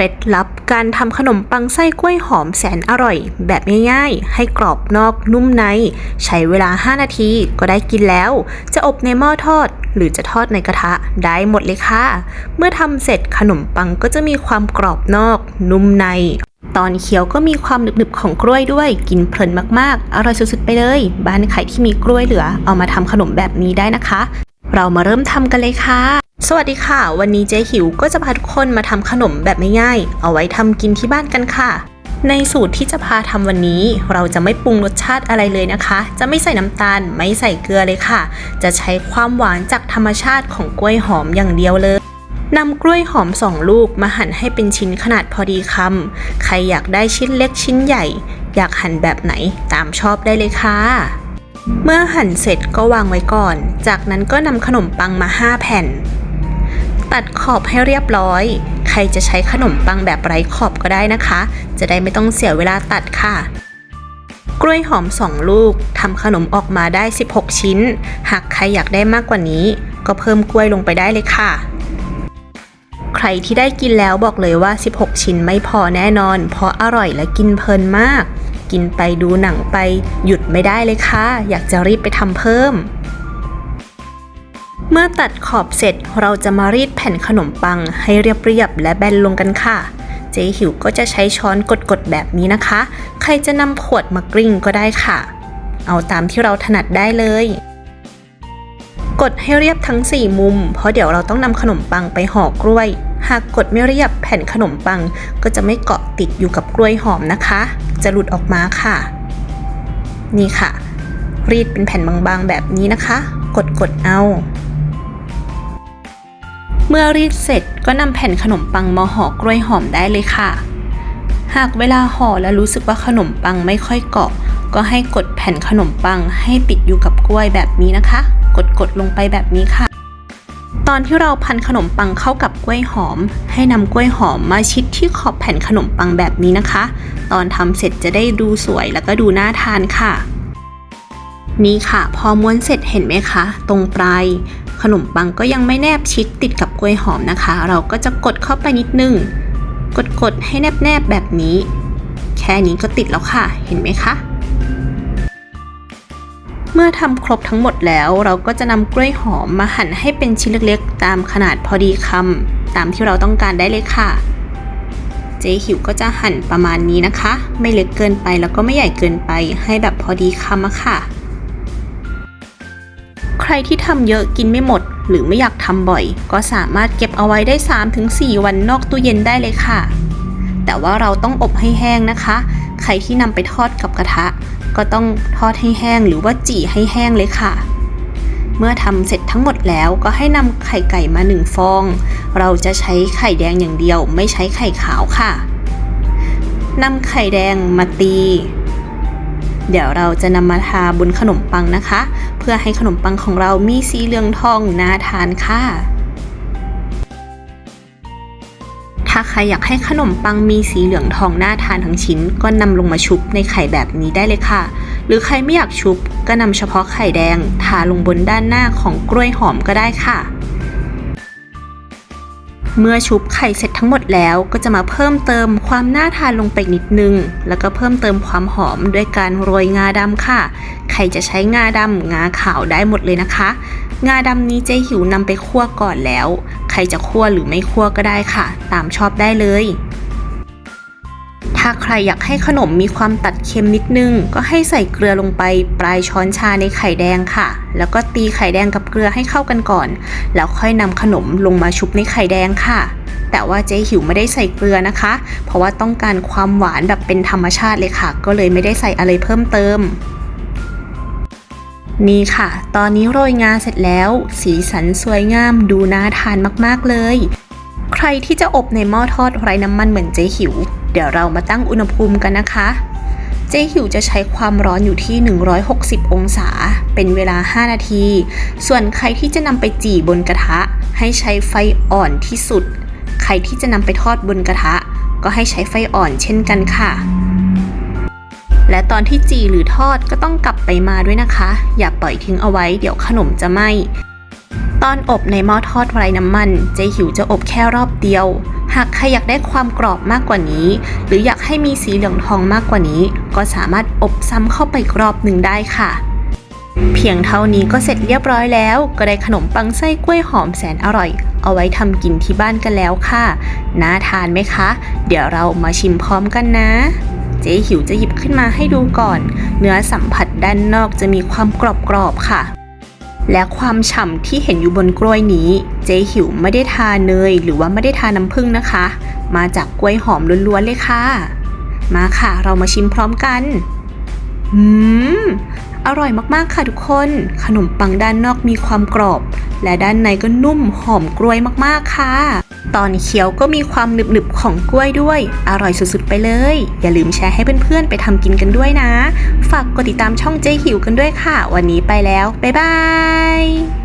ล็ดลับการทำขนมปังไส้กล้วยหอมแสนอร่อย แบบง่ายๆ ให้กรอบนอกนุ่มใน ใช้เวลา 5 นาทีก็ได้กินแล้ว จะอบในหม้อทอด หรือจะทอดในกระทะได้หมดเลยค่ะ เมื่อทำเสร็จขนมปังก็จะมีความกรอบนอก นุ่มใน ตอนเคี้ยวก็มีความหนึบๆของกล้วยด้วย กินเพลินมากๆ อร่อยสุดๆไปเลย บ้านใครที่มีกล้วยเหลือ เอามาทำขนมแบบนี้ได้นะคะ เรามาเริ่มทำกันเลยค่ะ สวัสดีค่ะ วันนี้เจ๊หิวก็จะพาทุกคนมาทำขนมแบบไม่ง่าย เอาไว้ทำกินที่บ้านกันค่ะ ในสูตรที่จะพาทำวันนี้ เราจะไม่ปรุงรสชาติอะไรเลยนะคะ จะไม่ใส่น้ำตาลไม่ใส่เกลือเลยค่ะ จะใช้ความหวานจากธรรมชาติของกล้วยหอมอย่างเดียวเลยนำกล้วยหอมสองลูกมาหั่นให้เป็นชิ้นขนาดพอดีคำใครอยากได้ชิ้นเล็กชิ้นใหญ่ อยากหั่นแบบไหนตามชอบได้เลยค่ะเมื่อหั่นเสร็จก็วางไว้ก่อน จากนั้นก็นำขนมปังมา 5 แผ่น ตัดขอบให้เรียบร้อย ใครจะใช้ขนมปังแบบไร้ขอบก็ได้นะคะ จะได้ไม่ต้องเสียเวลาตัดค่ะ กล้วยหอม 2 ลูกทำขนมออกมาได้ 16 ชิ้น หากใครอยากได้มากกว่านี้ ก็เพิ่มกล้วยลงไปได้เลยค่ะใครที่ได้กินแล้วบอกเลยว่า 16 ชิ้นไม่พอแน่นอน เพราะอร่อยและกินเพลินมาก กินไปดูหนังไป หยุดไม่ได้เลยค่ะ อยากจะรีบไปทำเพิ่ม เมื่อตัดขอบเสร็จเราจะมารีดแผ่นขนมปังให้เรียบๆและแบนลงกันค่ะ เจ๊หิวก็จะใช้ช้อนกดๆแบบนี้นะคะ ใครจะนำขวดมากริ้งก็ได้ค่ะ เอาตามที่เราถนัดได้เลย กดให้เรียบทั้ง 4 มุม เพราะเดี๋ยวเราต้องนำขนมปังไปห่อกล้วย หากกดไม่เรียบแผ่นขนมปังก็จะไม่เกาะติดอยู่กับกล้วยหอมนะคะ จะหลุดออกมาค่ะ นี่ค่ะ รีดเป็นแผ่นบางๆแบบนี้นะคะ กดกดๆเอา เมื่อรีดเสร็จก็นำแผ่นขนมปังมาห่อกล้วยหอมได้เลยค่ะ หากเวลาห่อแล้วรู้สึกว่าขนมปังไม่ค่อยเกาะ ก็ให้กดแผ่นขนมปังให้ติดอยู่กับกล้วยแบบนี้นะคะ กดกดๆลงไปแบบนี้ค่ะ ตอนที่เราพันขนมปังเข้ากับกล้วยหอม ให้นำกล้วยหอมมาชิดที่ขอบแผ่นขนมปังแบบนี้นะคะ ตอนทำเสร็จจะได้ดูสวยแล้วก็ดูน่าทานค่ะ นี่ค่ะ พอม้วนเสร็จเห็นไหมคะ ตรงปลายขนมปังก็ยังไม่แนบชิดติดกับกล้วยหอมนะคะ เราก็จะกดเข้าไปนิดนึง กดๆให้แนบๆแบบนี้ แค่นี้ก็ติดแล้วค่ะ เห็นไหมคะ เมื่อทำครบทั้งหมดแล้วเราก็จะนำกล้วยหอมมาหั่นให้เป็นชิ้นเล็กๆ ตามขนาดพอดีคำตามที่เราต้องการได้เลยค่ะ เจ๊หิวก็จะหั่นประมาณนี้นะคะ ไม่เล็กเกินไปแล้วก็ไม่ใหญ่เกินไปให้แบบพอดีคำอะค่ะ รที่ทำเยอะกินไม่หมด หรือไม่อยากทำบ่อย ก็สามารถเก็บเอาไว้ได้ 3-4 วันนอกตู้เย็นได้เลยค่ะ แต่ว่าเราต้องอบให้แห้งนะคะ ใครที่นำไปทอดกับกระทะ ก็ต้องทอดให้แห้งหรือว่าจี่ให้แห้งเลยค่ะ เมื่อทำเสร็จทั้งหมดแล้วก็ให้นำไข่ไก่มาหนึ่งฟอง เราจะใช้ไข่แดงอย่างเดียว ไม่ใช้ไข่ขาวค่ะนำไข่แดงมาตี เดี๋ยวเราจะนำมาทาบนขนมปังนะคะ เพื่อให้ขนมปังของเรามีสีเหลืองทองน่าทานค่ะถ้าใครอยากให้ขนมปังมีสีเหลืองทองน่าทานทั้งชิ้น ก็นำลงมาชุบในไข่แบบนี้ได้เลยค่ะ หรือใครไม่อยากชุบก็นำเฉพาะไข่แดง ทาลงบนด้านหน้าของกล้วยหอมก็ได้ค่ะ เมื่อชุบไข่เสร็จทั้งหมดแล้วก็จะมาเพิ่มเติมความน่าทานลงไปนิดนึง แล้วก็เพิ่มเติมความหอมด้วยการโรยงาดำค่ะ ใครจะใช้งาดำงาขาวได้หมดเลยนะคะ งาดำนี้เจ๊หิวนำไปคั่วก่อนแล้ว ใครจะคั่วหรือไม่คั่วก็ได้ค่ะ ตามชอบได้เลยาใครอยากให้ขนมมีความตัดเค็มนิดนึง ก็ให้ใส่เกลือลงไปปลายช้อนชาในไข่แดงค่ะ แล้วก็ตีไข่แดงกับเกลือให้เข้ากันก่อน แล้วค่อยนำขนมลงมาชุบในไข่แดงค่ะ แต่ว่าเจ๊หิวไม่ได้ใส่เกลือนะคะ เพราะว่าต้องการความหวานแบบเป็นธรรมชาติเลยค่ะ ก็เลยไม่ได้ใส่อะไรเพิ่มเติมนี่ค่ะ ตอนนี้โรยงาเสร็จแล้ว สีสันสวยงามดูน่าทานมากๆเลย ใครที่จะอบในหม้อทอดไร้น้ำมันเหมือนเจ๊หิว เดี๋ยวเรามาตั้งอุณหภูมิกันนะคะ เจ๊หิวจะใช้ความร้อนอยู่ที่ 160 องศา เป็นเวลา 5 นาที ส่วนใครที่จะนำไปจี่บนกระทะ ให้ใช้ไฟอ่อนที่สุด ใครที่จะนำไปทอดบนกระทะ ก็ให้ใช้ไฟอ่อนเช่นกันค่ะและตอนที่จีหรือทอดก็ต้องกลับไปมาด้วยนะคะ อย่าปล่อยทิ้งเอาไว้เดี๋ยวขนมจะไหม้ ตอนอบในหม้อทอดไร้น้ำมันเจ๊หิวจะอบแค่รอบเดียว หากใครอยากได้ความกรอบมากกว่านี้ หรืออยากให้มีสีเหลืองทองมากกว่านี้ ก็สามารถอบซ้ำเข้าไปกรอบหนึ่งได้ค่ะ เพียงเท่านี้ก็เสร็จเรียบร้อยแล้ว ก็ได้ขนมปังไส้กล้วยหอมแสนอร่อย เอาไว้ทำกินที่บ้านกันแล้วค่ะ น่าทานไหมคะ เดี๋ยวเรามาชิมพร้อมกันนะเจ๊หิวจะหยิบขึ้นมาให้ดูก่อน เนื้อสัมผัสด้านนอกจะมีความกรอบๆค่ะ และความฉ่ำที่เห็นอยู่บนกล้วยนี้ เจ๊หิวไม่ได้ทาเนย หรือว่าไม่ได้ทาน้ำผึ้งนะคะ มาจากกล้วยหอมล้วนๆเลยค่ะ มาค่ะเรามาชิมพร้อมกันอืมอร่อยมากๆค่ะทุกคน ขนมปังด้านนอกมีความกรอบ และด้านในก็นุ่มหอมกล้วยมากๆค่ะ ตอนเคี้ยวก็มีความหนึบๆของกล้วยด้วย อร่อยสุดๆไปเลย อย่าลืมแชร์ให้เพื่อนๆไปทำกินกันด้วยนะ ฝากกดติดตามช่องเจ๊หิวกันด้วยค่ะ วันนี้ไปแล้ว บ๊ายบาย